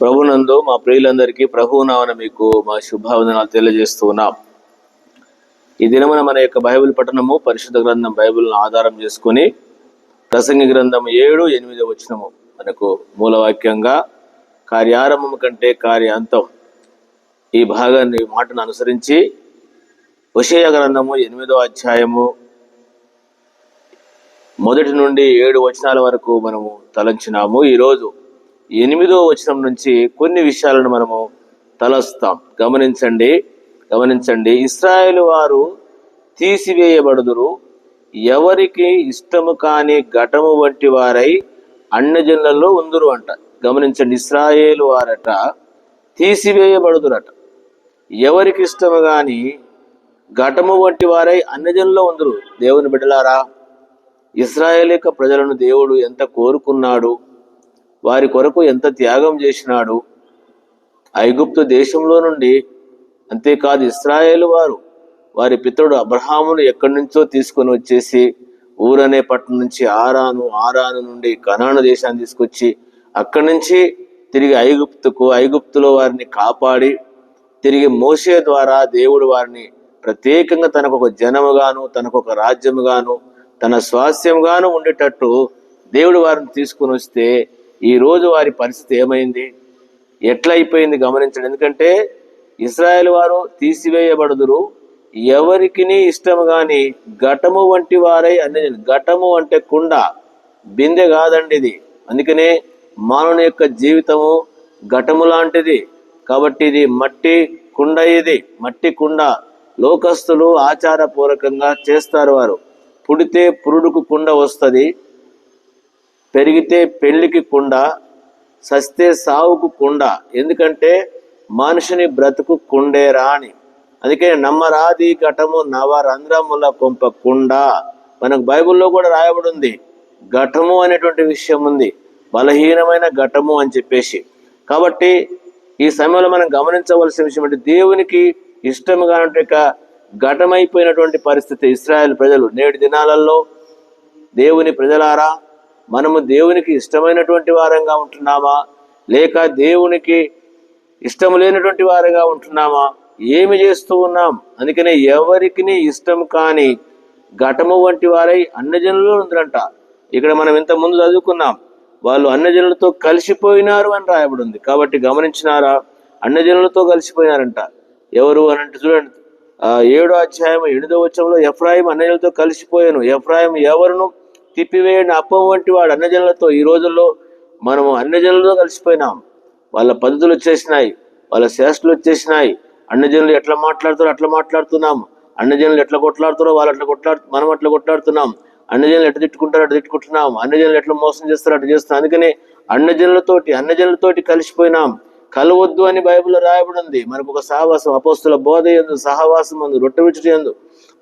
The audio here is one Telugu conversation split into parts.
ప్రభునందు మా ప్రియులందరికీ ప్రభునామన మీకు మా శుభావందనాలు తెలియజేస్తూ ఉన్నాం. ఈ దినమున మన యొక్క బైబిల్ పఠనము పరిశుద్ధ గ్రంథం బైబిల్ను ఆధారం చేసుకొని ప్రసంగి గ్రంథం ఏడు ఎనిమిది వచ్చినము మనకు మూలవాక్యంగా కార్యారంభం కంటే కార్యాంతం ఈ భాగాన్ని మాటను అనుసరించి విషయ గ్రంథము ఎనిమిదో అధ్యాయము మొదటి నుండి ఏడు వచనాల వరకు మనము తలంచినాము. ఈరోజు ఎనిమిదో వచనం నుంచి కొన్ని విషయాలను మనము తలస్తాం. గమనించండి గమనించండి. ఇస్రాయేల్ వారు తీసివేయబడుదురు. ఎవరికి ఇష్టము కాని ఘటము వంటి వారై అన్నజనులలో ఉందురు అంట. గమనించండి ఇస్రాయేలు వారట తీసివేయబడుదురట. ఎవరికి ఇష్టము కాని ఘటము వంటి వారై అన్నజనులో ఉందరు. దేవుని బిడ్డలారా ఇస్రాయేల్ యొక్క ప్రజలను దేవుడు ఎంత కోరుకున్నాడు? వారి కొరకు ఎంత త్యాగం చేసినాడు? ఐగుప్తు దేశంలో నుండి అంతేకాదు ఇస్రాయేల్ వారు వారి పితరుడు అబ్రహామును ఎక్కడి నుంచో తీసుకొని వచ్చేసి ఊరనే పట్టణం నుంచి ఆరాను ఆరాను నుండి కనాను దేశాన్ని తీసుకొచ్చి అక్కడి నుంచి తిరిగి ఐగుప్తుకు ఐగుప్తులో వారిని కాపాడి తిరిగి మోసే ద్వారా దేవుడు వారిని ప్రత్యేకంగా తనకు ఒక జనముగాను తనకు ఒక రాజ్యముగాను తన స్వాస్థ్యంగాను ఉండేటట్టు దేవుడు వారిని తీసుకుని వస్తే ఈరోజు వారి పరిస్థితి ఏమైంది? ఎట్లయిపోయింది గమనించండి. ఎందుకంటే ఇస్రాయేల్ వారు తీసివేయబడుదురు. ఎవరికి ఇష్టము గాని ఘటము వంటి వారై అనేది ఘటము అంటే కుండ బిందె కాదండి ఇది. అందుకనే మానవుని యొక్క జీవితము ఘటము లాంటిది. కాబట్టి ఇది మట్టి కుండ ఇది. మట్టి కుండ లోకస్తులు ఆచారపూర్వకంగా చేస్తారు వారు. పుడితే పురుడుకు కుండ వస్తుంది. పెరిగితే పెళ్ళికి కుండ సస్తే సావుకు కుండ. ఎందుకంటే మనిషిని బ్రతుకు కుండేరా అని అందుకే నమ్మరాది ఘటము నవరంధ్రముల కొంప కుండ. మనకు బైబిల్లో కూడా రాయబడి ఉంది ఘటము అనేటువంటి విషయం ఉంది. బలహీనమైన ఘటము అని చెప్పేసి. కాబట్టి ఈ సమయంలో మనం గమనించవలసిన విషయం అంటే దేవునికి ఇష్టముగా ఘటమైపోయినటువంటి పరిస్థితి ఇస్రాయల్ ప్రజలు నేటి దినాలలో. దేవుని ప్రజలారా మనము దేవునికి ఇష్టమైనటువంటి వారంగా ఉంటున్నామా? లేక దేవునికి ఇష్టం లేనటువంటి వారంగా ఉంటున్నామా? ఏమి చేస్తూ ఉన్నాం? అందుకనే ఎవరికి ఇష్టం కాని ఘటము వంటి వారై అన్నజనులు ఉందంట ఇక్కడ మనం ఇంత ముందు చదువుకున్నాం. వాళ్ళు అన్నజనులతో కలిసిపోయినారు అని రాయబడి ఉంది కాబట్టి గమనించినారా? అన్నజనులతో కలిసిపోయినారంట. ఎవరు అని అంటే చూడండి. ఏడో అధ్యాయం ఎనిమిదో వచ్చంలో ఎఫ్రాయిం అన్నజనులతో కలిసిపోయాను. ఎఫ్రాయిం ఎవరును తిప్పివేయని అప్పం వంటి వాడు అన్నజనులతో ఈ రోజుల్లో మనము అన్నజనులతో కలిసిపోయినాం. వాళ్ళ పద్ధతులు వచ్చేసినాయి. వాళ్ళ శాస్త్రులు వచ్చేసినాయి. అన్నజనులు ఎట్లా మాట్లాడుతారో అట్లా మాట్లాడుతున్నాం. అన్నజనులు ఎట్లా కొట్లాడుతారో వాళ్ళు అట్లా కొట్లాడు మనం అట్లా కొట్లాడుతున్నాం. అన్నజనులు ఎట్లా తిట్టుకుంటారో అట్లా తిట్టుకుంటున్నాం. అన్నజనులు ఎట్లా మోసం చేస్తారో అట్లా చేస్తున్నాం. అందుకని అన్నజనులతోటి అన్నజనులతోటి కలిసిపోయినాం. కలవద్దు అని బైబిల్లో రాయబడి ఉంది మనకు ఒక సహవాసం అపోస్తుల బోధ ఎందు సహవాసం అందు రొట్టె విచ్చుట ఎందు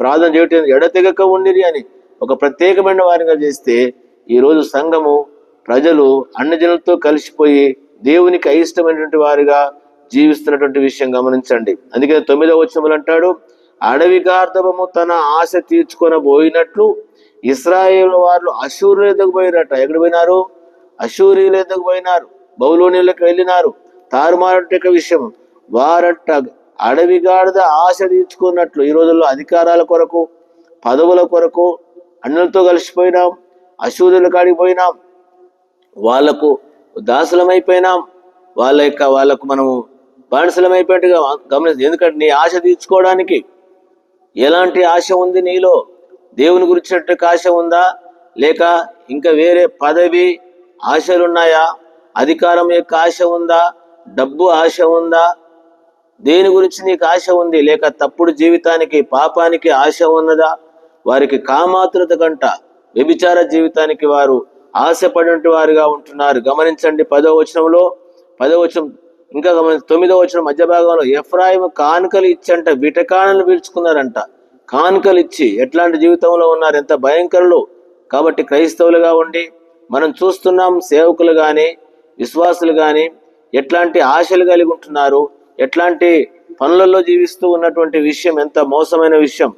ప్రార్థన చేయటం ఎడతెగక ఉండిరి అని. ఒక ప్రత్యేకమైన వారిగా చేస్తే ఈరోజు సంఘము ప్రజలు అన్నజనులతో కలిసిపోయి దేవునికి అయిష్టమైనటువంటి వారిగా జీవిస్తున్నటువంటి విషయం గమనించండి. అందుకే తొమ్మిదవ వచనములు అంటాడు అడవి గార్ధవము తన ఆశ తీర్చుకొనబోయినట్లు ఇస్రాయేల్ వారు అశూరుల ఎద్దకు పోయినట్ట ఎక్కడ పోయినారు? అశూరియుల ఎద్దకు పోయినారు. బౌలోనిలకు వెళ్ళినారు. తారుమారట విషయం. వారట్ట అడవి గాడిద ఆశ తీర్చుకున్నట్లు ఈ రోజుల్లో అధికారాల కొరకు పదవుల కొరకు అన్నులతో కలిసిపోయినాం అశూరుల కాడికి పోయినాం వాళ్ళకు దాసులమైపోయినాం వాళ్ళ యొక్క వాళ్ళకు మనము బానిసలమైపోయినట్టుగా గమనిస్తుంది ఎందుకంటే నీ ఆశ తీర్చుకోవడానికి ఎలాంటి ఆశ ఉంది నీలో? దేవుని గురించినట్టు ఆశ ఉందా? లేక ఇంకా వేరే పదవి ఆశలున్నాయా? అధికారం యొక్క ఆశ ఉందా? డబ్బు ఆశ ఉందా? దేని గురించి నీకు ఆశ ఉంది? లేక తప్పుడు జీవితానికి పాపానికి ఆశ ఉన్నదా? వారికి కామాతురత కంట వ్యభిచార జీవితానికి వారు ఆశపడినటువంటి వారుగా ఉంటున్నారు. గమనించండి పదో వచనంలో పదో వచనం ఇంకా గమని తొమ్మిదో వచనం మధ్య భాగంలో ఎఫ్రాయిం కానుకలు ఇచ్చంట విటకాణలు పీల్చుకున్నారంట. కానుకలు ఇచ్చి ఎట్లాంటి జీవితంలో ఉన్నారు? ఎంత భయంకరులు. కాబట్టి క్రైస్తవులుగా ఉండి మనం చూస్తున్నాం సేవకులు కానీ విశ్వాసులు కానీ ఎట్లాంటి ఆశలు కలిగి ఉంటున్నారు? ఎట్లాంటి పనులలో జీవిస్తూ ఉన్నటువంటి విషయం ఎంత మోసమైన విషయం?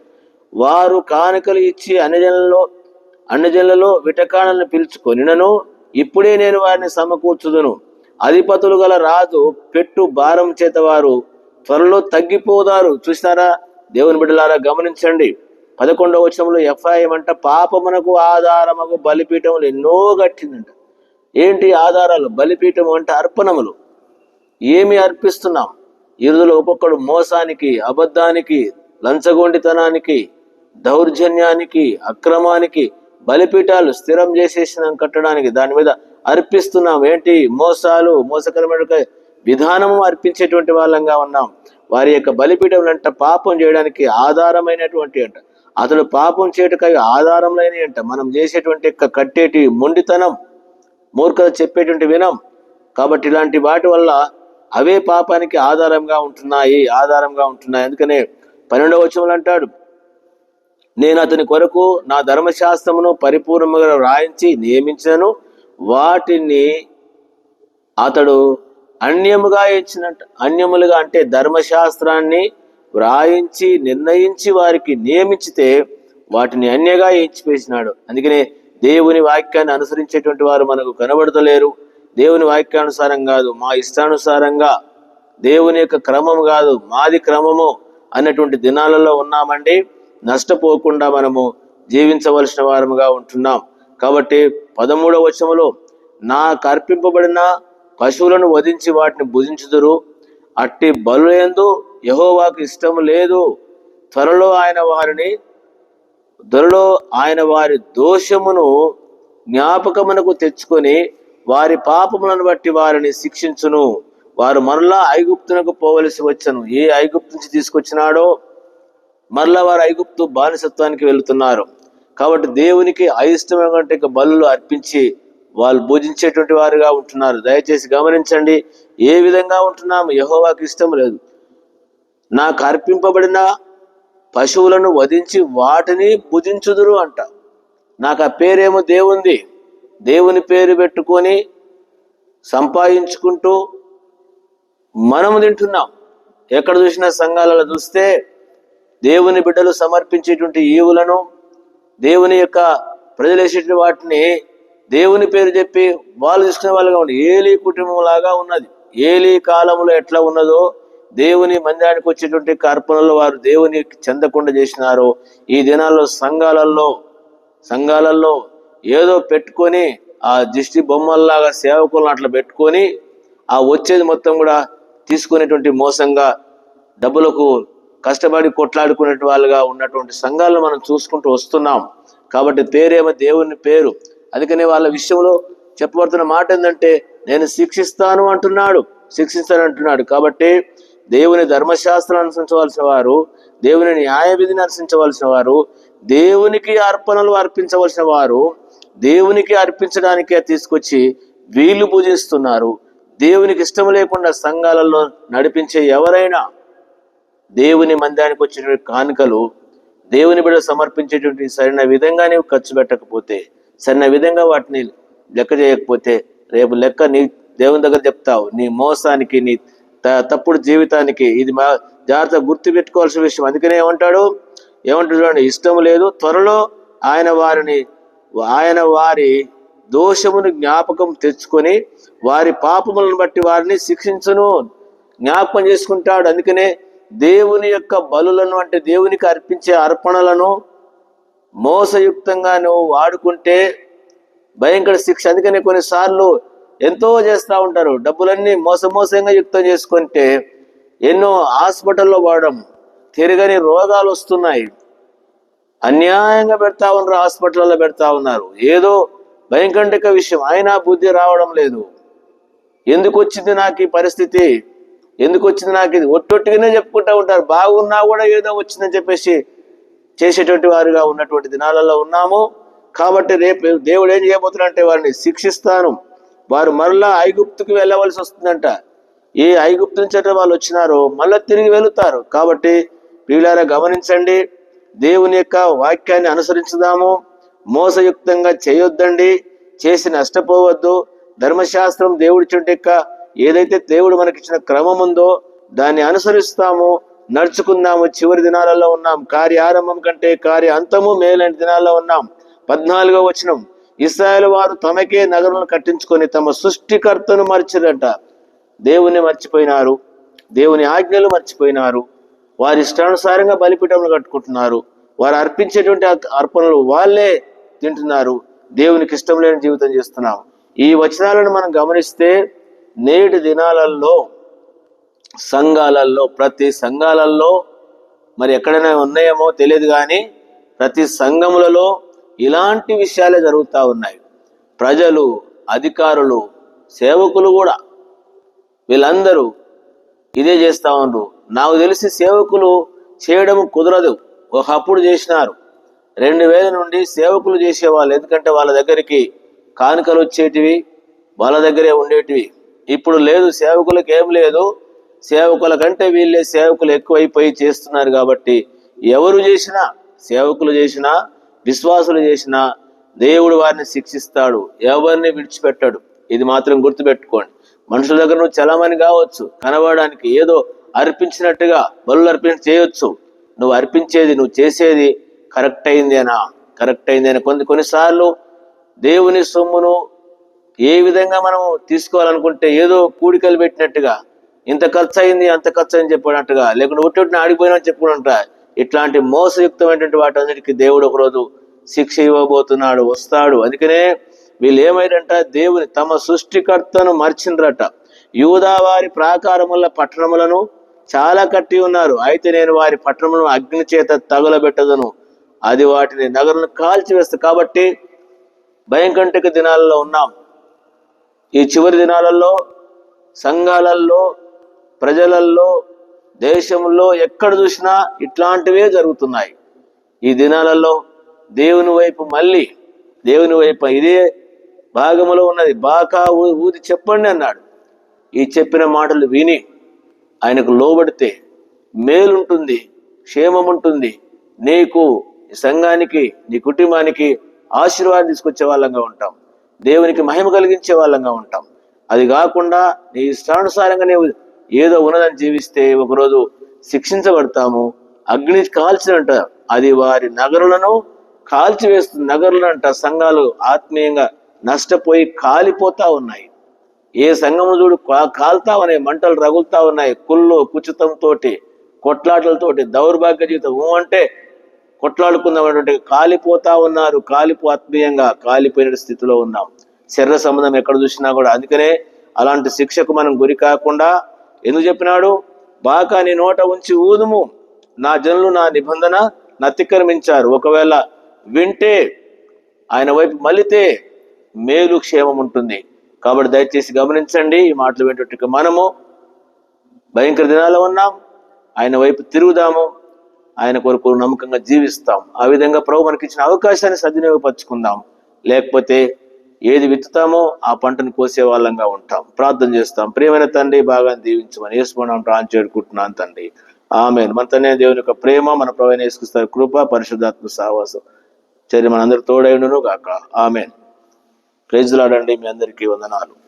వారు కానుకలు ఇచ్చి అన్నజనులలో అన్నజనులలో విటకాణలను పిలుచుకొనినను ఇప్పుడే నేను వారిని సమకూర్చుదును. అధిపతులు గల రాజు పెట్టు భారం చేత వారు త్వరలో తగ్గిపోదారు. చూసినారా? దేవుని బిడ్డలారా గమనించండి. పదకొండవ వచనంలో ఎఫ్ఐఎం అంట పాపమునకు ఆధారముకు బలిపీఠములు ఎన్నో కట్టిందంట. ఏంటి ఆధారాలు? బలిపీఠం అంటే అర్పణములు. ఏమి అర్పిస్తున్నాం? ఇరుదులో ఒక్కొక్కడు మోసానికి అబద్ధానికి లంచగొండితనానికి దౌర్జన్యానికి అక్రమానికి బలిపీఠాలు స్థిరం చేసేసిన కట్టడానికి దాని మీద అర్పిస్తున్నాం. ఏంటి? మోసాలు మోసకరమైన విధానము అర్పించేటువంటి వాళ్ళంగా ఉన్నాం. వారి యొక్క బలిపీఠం అంట పాపం చేయడానికి ఆధారమైనటువంటి అంట. అతడు పాపం చేయటకై ఆధారంలోనే అంట. మనం చేసేటువంటి యొక్క కట్టేటి మొండితనం మూర్ఖత చెప్పేటువంటి వినం. కాబట్టి ఇలాంటి వాటి వల్ల అవే పాపానికి ఆధారంగా ఉంటున్నాయి ఆధారంగా ఉంటున్నాయి. అందుకనే పన్నెండవ వచనంలో అంటాడు నేను అతని కొరకు నా ధర్మశాస్త్రమును పరిపూర్ణంగా వ్రాయించి నియమించను వాటిని అతడు అన్యముగా ఇచ్చినట్టు అన్యములుగా అంటే ధర్మశాస్త్రాన్ని వ్రాయించి నిర్ణయించి వారికి నియమించితే వాటిని అన్యగా ఇచ్చిపేసినాడు. అందుకనే దేవుని వాక్యాన్ని అనుసరించేటువంటి వారు మనకు కనబడతలేరు. దేవుని వాక్యానుసారం కాదు మా ఇష్టానుసారంగా దేవుని యొక్క క్రమం కాదు మాది క్రమము అన్నటువంటి దినాలలో ఉన్నామండి. నష్టపోకుండా మనము జీవించవలసిన వారముగా ఉంటున్నాం. కాబట్టి పదమూడవ వచనంలో నా కర్పింపబడిన పశువులను వధించి వాటిని భుజించుదురు. అట్టి బలుయందు యహోవాకు ఇష్టము లేదు. త్వరలో ఆయన వారిని త్వరలో ఆయన వారి దోషమును జ్ఞాపకమునకు తెచ్చుకొని వారి పాపములను బట్టి వారిని శిక్షించును. వారు మరలా ఐగుప్తునకు పోవలసి వచ్చను. ఏ ఐగుప్తు నుంచి తీసుకొచ్చినాడో మరలా వారు ఐగుప్తు బానిసత్వానికి వెళుతున్నారు. కాబట్టి దేవునికి అయిష్టమైనటువంటి బలులు అర్పించి వాళ్ళు పూజించేటువంటి వారుగా ఉంటున్నారు. దయచేసి గమనించండి ఏ విధంగా ఉంటున్నాము? యహోవాకి ఇష్టం లేదు. నాకు అర్పింపబడిన పశువులను వధించి వాటిని భుజించుదురు అంట. నాకు ఆ పేరేమో దేవుంది. దేవుని పేరు పెట్టుకొని సంపాదించుకుంటూ మనము తింటున్నాం. ఎక్కడ చూసినా సంఘాలలో చూస్తే దేవుని బిడ్డలు సమర్పించేటువంటి ఈవులను దేవుని యొక్క ప్రజలేసేటువంటి వాటిని దేవుని పేరు చెప్పి వాళ్ళు తీసుకునే వాళ్ళుగా ఉంది ఏలి కుటుంబం లాగా ఉన్నది. ఏలి కాలంలో ఎట్లా ఉన్నదో దేవుని మందిరానికి వచ్చేటువంటి కర్పణలు వారు దేవుని చెందకుండా చేసినారు. ఈ దినాల్లో సంఘాలలో సంఘాలలో ఏదో పెట్టుకొని ఆ దిష్టి బొమ్మల్లాగా సేవకులను అట్లా పెట్టుకొని ఆ వచ్చేది మొత్తం కూడా తీసుకునేటువంటి మోసంగా డబ్బులకు కష్టపడి కొట్లాడుకునే వాళ్ళుగా ఉన్నటువంటి సంఘాలను మనం చూసుకుంటూ వస్తున్నాం. కాబట్టి పేరేమో దేవుని పేరు. అందుకనే వాళ్ళ విషయంలో చెప్పబడుతున్న మాట ఏంటంటే నేను శిక్షిస్తాను అంటున్నాడు శిక్షిస్తాను అంటున్నాడు. కాబట్టి దేవుని ధర్మశాస్త్రం అనుసరించవలసిన వారు దేవుని న్యాయ విధిని అనుసరించవలసిన వారు దేవునికి అర్పణలు అర్పించవలసిన వారు దేవునికి అర్పించడానికే తీసుకొచ్చి వీళ్ళు పూజిస్తున్నారు. దేవునికి ఇష్టం లేకుండా సంఘాలలో నడిపించే ఎవరైనా దేవుని మందిరానికి వచ్చినటువంటి కానుకలు దేవుని బిడ్డ సమర్పించేటువంటి సరైన విధంగా నీవు ఖర్చు పెట్టకపోతే సరైన విధంగా వాటిని లెక్క చేయకపోతే రేపు లెక్క నీ దేవుని దగ్గర చెప్తావు నీ మోసానికి నీ త- తప్పుడు జీవితానికి ఇది మా జాగ్రత్త గుర్తు పెట్టుకోవాల్సిన విషయం. అందుకనే ఏమంటాడు? ఏమంటాడు చూడండి ఇష్టం లేదు త్వరలో ఆయన వారిని ఆయన వారి దోషమును జ్ఞాపకం తెచ్చుకొని వారి పాపములను బట్టి వారిని శిక్షించును జ్ఞాపకం చేసుకుంటాడు. అందుకనే దేవుని యొక్క బలులను అంటే దేవునికి అర్పించే అర్పణలను మోసయుక్తంగా నువ్వు వాడుకుంటే భయంకర శిక్ష. అందుకనే కొన్నిసార్లు ఎంతో చేస్తూ ఉంటారు. డబ్బులన్నీ మోసమోసంగా యుక్తం చేసుకుంటే ఎన్నో హాస్పిటల్లో వాడడం తిరగని రోగాలు వస్తున్నాయి. అన్యాయంగా పెడతా ఉన్నారు హాస్పిటల్లో పెడతా ఉన్నారు. ఏదో భయంకర విషయం. అయినా బుద్ధి రావడం లేదు. ఎందుకు వచ్చింది నాకు ఈ పరిస్థితి? ఎందుకు వచ్చింది నాకు ఇది? ఒట్టొట్టుగానే చెప్పుకుంటా ఉంటారు. బాగున్నా కూడా ఏదో వచ్చిందని చెప్పేసి చేసేటువంటి వారుగా ఉన్నటువంటి దినాలలో ఉన్నాము. కాబట్టి రేపు దేవుడు ఏం చేయబోతున్నాడంటే వారిని శిక్షిస్తాను. వారు మరలా ఐగుప్తుకి వెళ్ళవలసి వస్తుందంట. ఏ ఐగుప్తు నుంచి వాళ్ళు వచ్చినారో మళ్ళీ తిరిగి వెళుతారు. కాబట్టి ప్రియులారా గమనించండి. దేవుని యొక్క వాక్యాన్ని అనుసరించుదాము. మోసయుక్తంగా చేయొద్దండి. చేసి నష్టపోవద్దు. ధర్మశాస్త్రం దేవుడి చుంటి యొక్క ఏదైతే దేవుడు మనకిచ్చిన క్రమం ఉందో దాన్ని అనుసరిస్తాము నడుచుకుందాము చివరి దినాలలో ఉన్నాం కార్య ఆరంభం కంటే కార్య అంతము మేలైన దినాల్లో ఉన్నాం. పద్నాలుగో వచనం ఇస్రాయల్ వారు తమకే నగరం కట్టించుకొని తమ సృష్టికర్తను మర్చిరట. దేవుని మర్చిపోయినారు దేవుని ఆజ్ఞలు మర్చిపోయినారు వారి ఇష్టానుసారంగా బలిపీఠములు కట్టుకుంటున్నారు వారు అర్పించేటువంటి అర్పణలు వాళ్ళే తింటున్నారు. దేవునికి ఇష్టం లేని జీవితం చేస్తున్నాం. ఈ వచనాలను మనం గమనిస్తే నేటి దినాలలో సంఘాలలో ప్రతి సంఘాలలో మరి ఎక్కడైనా ఉన్నాయేమో తెలియదు కానీ ప్రతి సంఘములలో ఇలాంటి విషయాలే జరుగుతూ ఉన్నాయి. ప్రజలు అధికారులు సేవకులు కూడా వీళ్ళందరూ ఇదే చేస్తా ఉన్నారు నాకు తెలిసి సేవకులు చేయడం కుదరదు. ఒకప్పుడు చేసినారు. రెండు వేల నుండి సేవకులు చేసేవాళ్ళు. ఎందుకంటే వాళ్ళ దగ్గరికి కానుకలు వచ్చేటివి వాళ్ళ దగ్గరే ఉండేటివి. ఇప్పుడు లేదు సేవకులకు ఏం లేదు. సేవకుల కంటే వీళ్ళే సేవకులు ఎక్కువైపోయి చేస్తున్నారు కాబట్టి ఎవరు చేసినా సేవకులు చేసినా విశ్వాసులు చేసినా దేవుడు వారిని శిక్షిస్తాడు. ఎవరిని విడిచిపెట్టాడు. ఇది మాత్రం గుర్తుపెట్టుకోండి. మనుషుల దగ్గర నువ్వు చలమని కావచ్చు కనబడడానికి ఏదో అర్పించినట్టుగా బలు అర్పించి చేయొచ్చు. నువ్వు అర్పించేది నువ్వు చేసేది కరెక్ట్ అయిందేనా? కరెక్ట్ అయిందేనా కొన్ని కొన్నిసార్లు దేవుని సొమ్మును ఏ విధంగా మనం తీసుకోవాలనుకుంటే ఏదో కూడికలు పెట్టినట్టుగా ఇంత ఖర్చు అయింది అంత ఖర్చు అయింది చెప్పినట్టుగా లేకుంటే ఒట్టిన ఆడిపోయినా చెప్పుకుంటా. ఇట్లాంటి మోసయుక్తమైనటువంటి వాటన్నిటికీ దేవుడు ఒకరోజు శిక్ష ఇవ్వబోతున్నాడు వస్తాడు. అందుకనే వీళ్ళు ఏమైందంట దేవుని తమ సృష్టికర్తను మర్చిండ్రట యూదా వారి ప్రాకారముల పట్టణములను చాలా కట్టి ఉన్నారు. అయితే నేను వారి పట్టణములను అగ్ని చేత తగులబెట్టదను. అది వాటిని నగరులను కాల్చివేస్తా కాబట్టి భయంకంటక దినాలలో ఉన్నాం. ఈ చివరి దినాలలో సంఘాలలో ప్రజలల్లో దేశంలో ఎక్కడ చూసినా ఇట్లాంటివే జరుగుతున్నాయి. ఈ దినాలలో దేవుని వైపు మళ్ళీ దేవుని వైపు ఇదే భాగములో ఉన్నది. బాకా ఊ- ఊది చెప్పండి అన్నాడు. ఈ చెప్పిన మాటలు విని ఆయనకు లోబడితే మేలుంటుంది క్షేమం ఉంటుంది నీకు ఈ సంఘానికి నీ కుటుంబానికి ఆశీర్వాదం తీసుకొచ్చే వాళ్ళంగా ఉంటాం. దేవునికి మహిమ కలిగించే వాళ్ళంగా ఉంటాం. అది కాకుండా నీ ఇష్టానుసారంగా నీవు ఏదో ఉన్నదని జీవిస్తే ఒకరోజు శిక్షించబడతాము. అగ్ని కాల్చినంట అది వారి నగరులను కాల్చివేస్తుంది. నగరులంట సంఘాలు ఆత్మీయంగా నష్టపోయి కాలిపోతా ఉన్నాయి. ఏ సంఘము చూడు కాలుతా ఉన్నాయి మంటలు రగులుతా ఉన్నాయి. కుళ్ళు కుచితంతో కొట్లాటలతోటి దౌర్భాగ్య జీవితం. అంటే కొట్లాడుకున్నటువంటి కాలిపోతా ఉన్నారు కాలిపో ఆత్మీయంగా కాలిపోయిన స్థితిలో ఉన్నాం. శరీర సంబంధం ఎక్కడ చూసినా కూడా. అందుకనే అలాంటి శిక్షకు మనం గురి కాకుండా ఎందుకు చెప్పినాడు? బాకా నీ నోట ఉంచి ఊదుము. నా జనులు నా నిబంధన నతిక్రమించారు. ఒకవేళ వింటే ఆయన వైపు మలితే మేలు క్షేమం ఉంటుంది. కాబట్టి దయచేసి గమనించండి. ఈ మాటలు వింటే మనము భయంకర దినాల్లో ఉన్నాం. ఆయన వైపు తిరుగుదాము. ఆయన కొరకు నమ్మకంగా జీవిస్తాం. ఆ విధంగా ప్రభు మనకి ఇచ్చిన అవకాశాన్ని సద్వినియోగపరచుకుందాం. లేకపోతే ఏది విత్తుతామో ఆ పంటను కోసే వాళ్ళంగా ఉంటాం. ప్రార్థన చేస్తాం. ప్రియమైన తండ్రి బాగా దీవించమని వేసుకున్నాం ప్రాణం చేరుకుంటున్నాను తండ్రి. ఆమె మన తండ్రి దేవుని యొక్క ప్రేమ మన ప్రవైన వేసుకొస్తారు కృప పరిశుద్ధాత్మ సహవాసం చర్య మనందరూ తోడైండును గాక ఆమె ప్రైజ్లాడండి మీ అందరికీ వందనాలు.